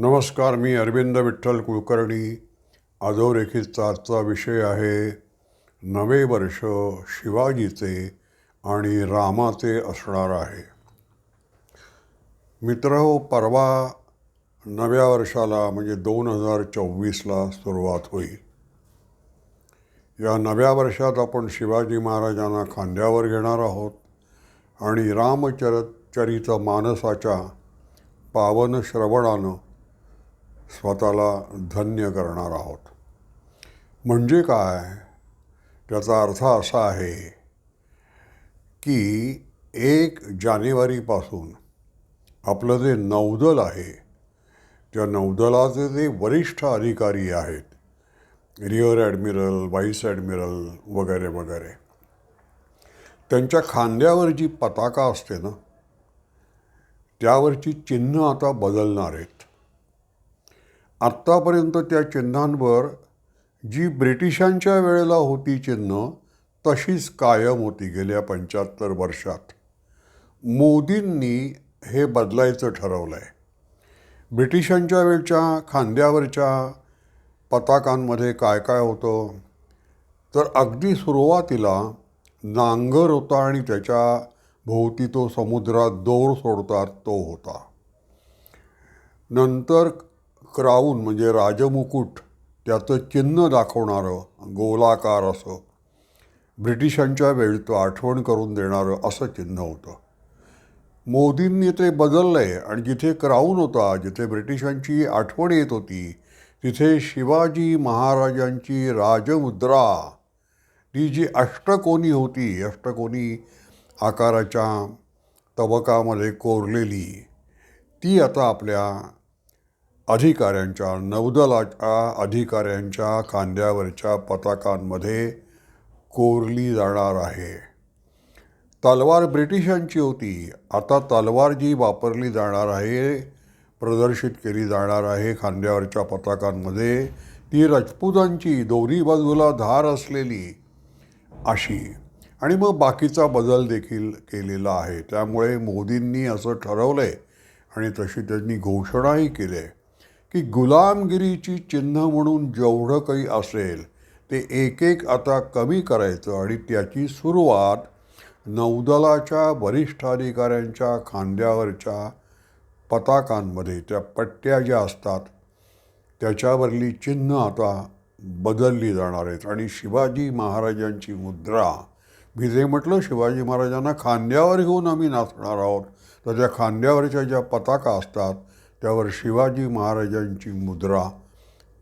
नमस्कार मी अरविंद विठ्ठल कुलकर्णी. अधोरेखित आजचा विषय आहे नवे वर्ष शिवाजीचे आणि रामाचे असणार आहे. मित्र हो परवा नव्या वर्षाला म्हणजे दोन हजार चोवीसला सुरुवात होईल. या नव्या वर्षात आपण शिवाजी महाराजांना खांद्यावर घेणार आहोत आणि रामचर चरित मानसाच्या पावन श्रवणानं स्वतःला धन्य करणार आहोत. म्हणजे काय? त्याचा अर्थ असा आहे की एक जानेवारीपासून आपलं जे नौदल आहे त्या नौदलाचे जे वरिष्ठ अधिकारी आहेत रिअर ॲडमिरल व्हाईस ॲडमिरल वगैरे वगैरे त्यांच्या खांद्यावर जी पताका असते ना त्यावरची चिन्ह आता बदलणार आहेत. आत्तापर्यंत त्या चिन्हांवर जी ब्रिटिशांच्या वेळेला होती चिन्ह तशीच कायम होती गेल्या पंच्याहत्तर वर्षात. मोदींनी हे बदलायचं ठरवलं आहे ब्रिटिशांच्या वेळच्या खांद्यावरच्या पताकांमध्ये काय काय होतं? तर अगदी सुरुवातीला नांगर होता आणि त्याच्या भोवती तो समुद्रात दोर सोडतात तो होता. नंतर क्राऊन म्हणजे राजमुकुट त्याचं चिन्ह दाखवणारं गोलाकार असं. ब्रिटिशांच्या वेळचं आठवण करून देणारं असं चिन्ह होतं. मोदींनी ते बदललं आहे आणि जिथे क्राऊन होता जिथे ब्रिटिशांची आठवण येत होती तिथे शिवाजी महाराजांची राजमुद्रा. ती जी अष्टकोनी होती अष्टकोनी आकाराच्या तबकामध्ये कोरलेली ती आता आपल्या अधिकाऱ्यांच्या नौदलाच्या अधिकाऱ्यांच्या खांद्यावरच्या पताकांमध्ये कोरली जाणार आहे. तलवार ब्रिटिशांची होती. आता तलवार जी वापरली जाणार आहे प्रदर्शित केली जाणार आहे खांद्यावरच्या पताकांमध्ये ती राजपूतांची दोन्ही बाजूला धार असलेली अशी. आणि मग बाकीचा बदल देखील केलेला आहे. त्यामुळे मोदींनी असं ठरवलं आहे आणि तशी त्यांनी घोषणाही केली आहे. की गुलामगिरीची चिन्ह म्हणून जेवढं काही असेल ते एक एक आता कमी करायचं आणि त्याची सुरुवात नौदलाच्या वरिष्ठ अधिकाऱ्यांच्या खांद्यावरच्या पताकांमध्ये त्या पट्ट्या ज्या असतात त्याच्यावरली चिन्ह आता बदलली जाणार आहेत. आणि शिवाजी महाराजांची मुद्रा मी जे म्हटलं शिवाजी महाराजांना खांद्यावर घेऊन आम्ही नाचणार आहोत. तर त्या खांद्यावरच्या ज्या पताका असतात त्यावर शिवाजी महाराजांची मुद्रा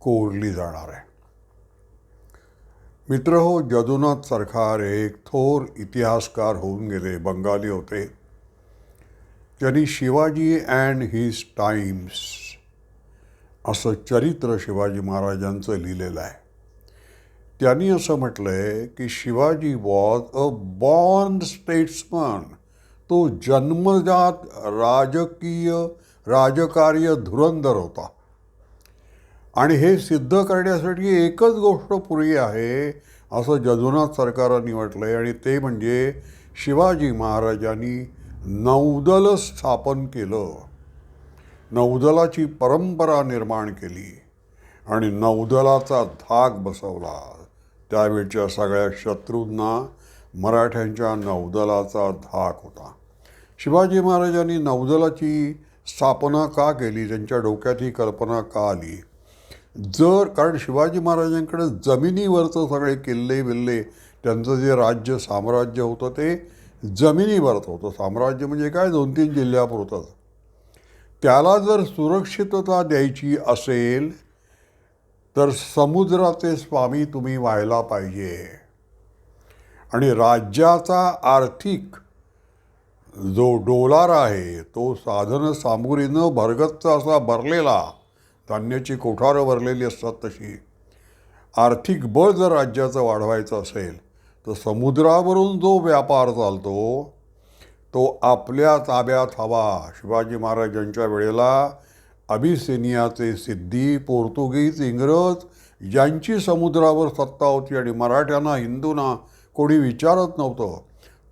कोरली जाणार आहे. मित्र हो जदुनाथ सरकार एक थोर इतिहासकार होऊन गेले बंगाली होते. त्यांनी शिवाजी अँड हिज टाईम्स असं चरित्र शिवाजी महाराजांचं लिहिलेलं आहे. त्यांनी असं म्हटलं आहे की Shivaji was a born statesman तो जन्मजात राजकीय राजकार्य धुरंधर होता. आणि हे सिद्ध करण्यासाठी एकच गोष्ट पुरी आहे असं जदुनाथ सरकारांनी म्हटलं आहे आणि ते म्हणजे शिवाजी महाराजांनी नौदल स्थापन केलं. नौदलाची परंपरा निर्माण केली आणि नौदलाचा धाक बसवला. त्यावेळच्या सगळ्या शत्रूंना मराठ्यांच्या नौदलाचा धाक होता. शिवाजी महाराजांनी नौदलाची स्थापना का केली? त्यांच्या डोक्यात ही कल्पना का आली? जर कारण शिवाजी महाराजांकडे जमिनीवरचं सगळे किल्ले बिल्ले त्यांचं जे राज्य साम्राज्य होतं ते जमिनीवरचं होतं. साम्राज्य म्हणजे काय? दोन तीन जिल्ह्यापुरतं त्याला जर सुरक्षितता द्यायची असेल तर समुद्राचे स्वामी तुम्ही व्हायला पाहिजे. आणि राज्याचा आर्थिक जो डोलार आहे तो साधन सामुग्रीनं भरगच्च असा भरलेला धान्याची कोठारं भरलेली असतात तशी. आर्थिक बळ जर राज्याचं वाढवायचं असेल तर समुद्रावरून जो व्यापार चालतो तो आपल्या ताब्यात हवा. शिवाजी महाराजांच्या वेळेला अभिसेनियाचे सिद्धी पोर्तुगीज इंग्रज यांची समुद्रावर सत्ता होती आणि मराठ्यांना हिंदूंना कोणी विचारत नव्हतं.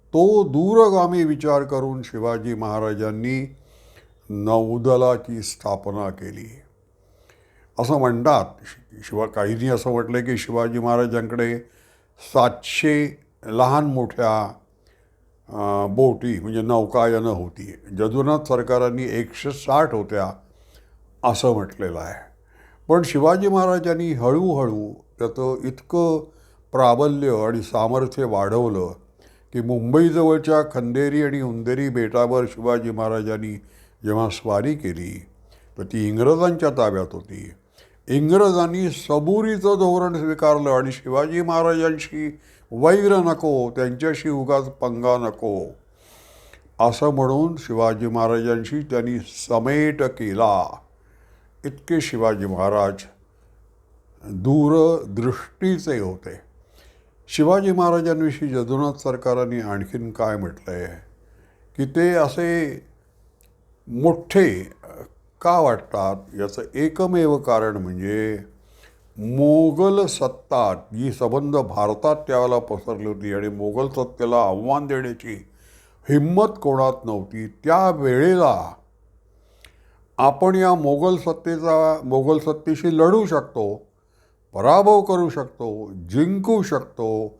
तो दूरगामी विचार करून शिवाजी महाराजांनी नौदलाची स्थापना केली. असं म्हणतात शि- शिवा काहींनी असं म्हटलं की शिवाजी महाराजांकडे सातशे लहान मोठ्या बोटी म्हणजे नौकायनं होती. जदुनाथ सरकारांनी एकशे साठ होत्या असं म्हटलेलं आहे. पण शिवाजी महाराजांनी हळूहळू त्याचं इतकं प्राबल्य आणि सामर्थ्य वाढवलं की मुंबईजवळच्या खंदेरी आणि उंदेरी बेटावर शिवाजी महाराजांनी जेव्हा स्वारी केली तर ती इंग्रजांच्या ताब्यात होती. इंग्रजांनी सबुरीचं धोरण स्वीकारलं आणि शिवाजी महाराजांशी वैर नको त्यांच्याशी उगाच पंगा नको. असं म्हणून शिवाजी महाराजांशी त्यांनी समेट केला. इतके शिवाजी महाराज दूरदृष्टीचे होते. शिवाजी महाराजांविषयी जदुनाथ सरकारांनी आणखीन काय म्हटलं आहे की ते असे मोठे का वाटतात? याचं एकमेव कारण म्हणजे मोगल सत्ता जी संबंध भारतात त्यावेळेला पसरली होती आणि मोगल सत्तेला आव्हान देण्याची हिंमत कोणात नव्हती त्या वेळेला आपण या मोगल सत्तेचा मोगल सत्तेशी लढू शकतो. पराभव करू शकतो जिंकू शकतो.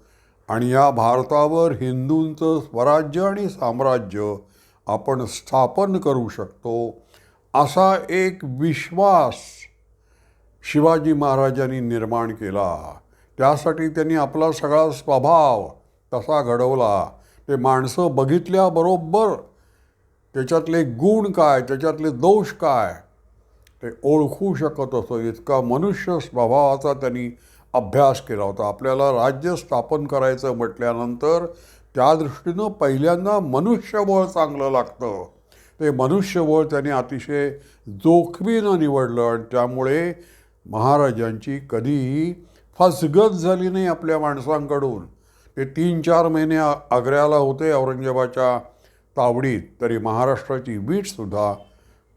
आणि या भारतावर हिंदूंचं स्वराज्य आणि साम्राज्य आपण स्थापन करू शकतो असा एक विश्वास शिवाजी महाराजांनी निर्माण केला. त्यासाठी त्यांनी आपला सगळा स्वभाव तसा घडवला. ते माणसं बघितल्याबरोबर त्याच्यातले गुण काय त्याच्यातले दोष काय ते ओळखू शकत असं. इतका मनुष्य स्वभावाचा त्यांनी अभ्यास केला होता. आपल्याला राज्य स्थापन करायचं म्हटल्यानंतर त्या दृष्टीनं पहिल्यांदा मनुष्यबळ चांगलं लागतं. ते मनुष्यबळ त्यांनी अतिशय जोखमीनं निवडलं आणि त्यामुळे महाराजांची कधीही फसगत झाली नाही आपल्या माणसांकडून. ते तीन चार महिने आग्र्याला होते औरंगजेबाच्या तावडीत. तरी महाराष्ट्राची वीटसुद्धा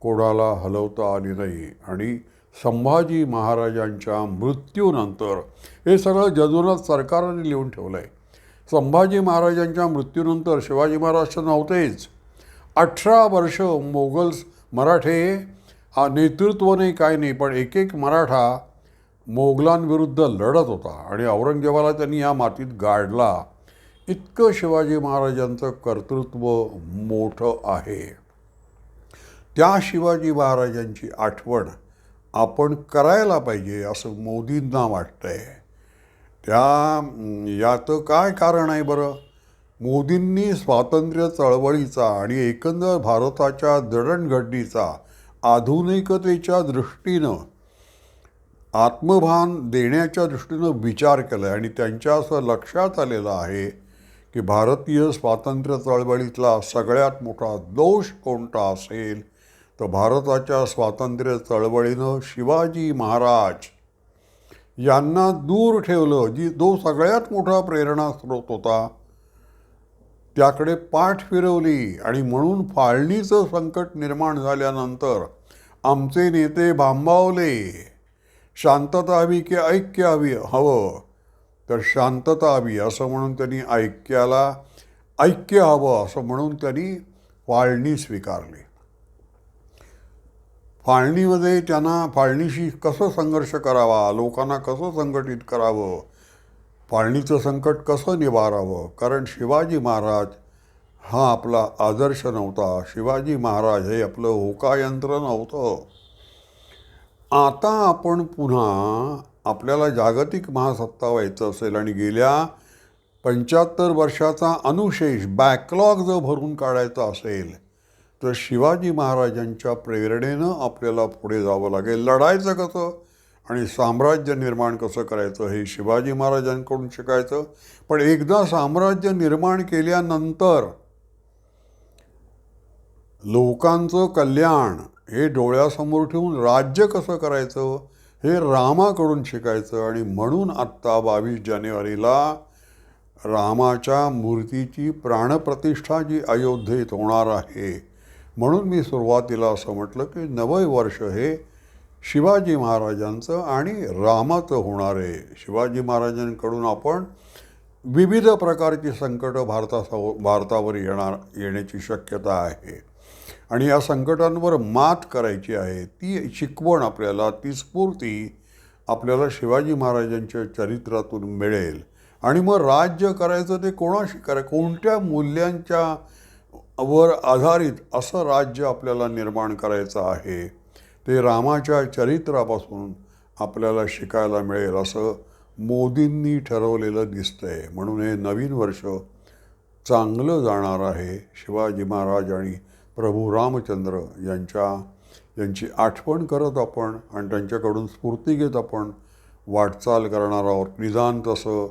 कोणाला हलवता आली नाही. आणि संभाजी महाराजांच्या मृत्यूनंतर हे सगळं जदूनच सरकारने लिहून ठेवलं आहे संभाजी महाराजांच्या मृत्यूनंतर शिवाजी महाराज नव्हतेच. अठरा वर्ष मोगल्स मराठे हा नेतृत्व नाही काय नाही पण एक एक मराठा मोगलांविरुद्ध लढत होता आणि औरंगजेबाला त्यांनी या मातीत गाडला. इतकं शिवाजी महाराजांचं कर्तृत्व मोठं आहे. त्या शिवाजी महाराजांची आठवण आपण करायला पाहिजे असं मोदींना वाटतंय. त्या याचं काय कारण आहे बरं? मोदींनी स्वातंत्र्य चळवळीचा आणि एकंदर भारताच्या जडणघडणीचा आधुनिकतेच्या दृष्टीनं आत्मभान देण्याच्या दृष्टीनं विचार केला आहे आणि त्यांच्या असं लक्षात आलेलं आहे की भारतीय स्वातंत्र्य चळवळीतला सगळ्यात मोठा दोष कोणता असेल? तर भारताच्या स्वातंत्र्य चळवळीनं शिवाजी महाराज यांना दूर ठेवलं जी जो सगळ्यात मोठा प्रेरणा स्रोत होता त्याकडे पाठ फिरवली आणि म्हणून फाळणीचं संकट निर्माण झाल्यानंतर आमचे नेते भांबावले शांतता हवी की ऐक्य हवी हवं. तर शांतता हवी असं म्हणून त्यांनी ऐक्याला ऐक्य हवं असं म्हणून त्यांनी फाळणी स्वीकारली. फाळणीमध्ये त्यांना फाळणीशी कसं संघर्ष करावा लोकांना कसं संघटित करावं फाळणीचं संकट कसं निवारावं? कारण शिवाजी महाराज हा आपला आदर्श नव्हता. शिवाजी महाराज हे आपलं होकायंत्र नव्हतं. आता आपण पुन्हा आपल्याला जागतिक महासत्ता व्हायचं असेल आणि गेल्या पंच्याहत्तर वर्षाचा अनुशेष बॅकलॉग जर भरून काढायचा असेल तर शिवाजी महाराजांच्या प्रेरणेनं आपल्याला पुढे जावं लागेल. लढायचं कसं? आणि साम्राज्य निर्माण कसं करायचं? हे शिवाजी महाराजांकडून शिकायचं. पण एकदा साम्राज्य निर्माण केल्यानंतर लोकांचं कल्याण हे डोळ्यासमोर ठेवून राज्य कसं करायचं? हे रामाकडून शिकायचं. आणि म्हणून आत्ता बावीस जानेवारीला रामाच्या मूर्तीची प्राणप्रतिष्ठा जी अयोध्येत होणार आहे म्हणून मी सुरुवातीला असं म्हटलं की नवं वर्ष हे शिवाजी महाराजांचं आणि रामाचं होणार. आहे शिवाजी महाराजांकडून आपण विविध प्रकारची संकटं भारतासमोर भारतावर येणार येण्याची शक्यता आहे. आणि या संकटांवर मात करायची आहे. ती शिकवण आपल्याला ती स्फूर्ती आपल्याला शिवाजी महाराजांच्या चरित्रातून मिळेल. आणि मग राज्य करायचं ते कोणाशी करा कोणत्या मूल्यांच्या वर आधारित असं राज्य आपल्याला निर्माण करायचं आहे ते रामाच्या चरित्रापासून आपल्याला शिकायला मिळेल असं मोदींनी ठरवलेलं दिसतंय. म्हणून हे नवीन वर्ष चांगलं जाणार आहे. शिवाजी महाराज आणि प्रभू रामचंद्र यांच्या यांची आठवण करत आपण आणि त्यांच्याकडून स्फूर्ती घेत आपण वाटचाल करणार आहोत. निदान तसं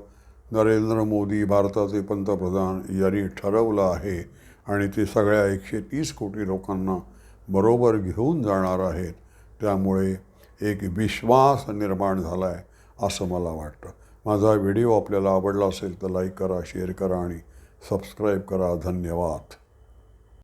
नरेंद्र मोदी भारताचे पंतप्रधान यांनी ठरवलं आहे. आणि ते सगळ्या एकशे तीस कोटी लोकांना बरोबर घेऊन जाणार आहेत. त्यामुळे एक विश्वास निर्माण झाला आहे असं मला वाटतं. माझा व्हिडिओ आपल्याला आवडला असेल तर लाईक करा शेअर करा आणि सबस्क्राईब करा. धन्यवाद.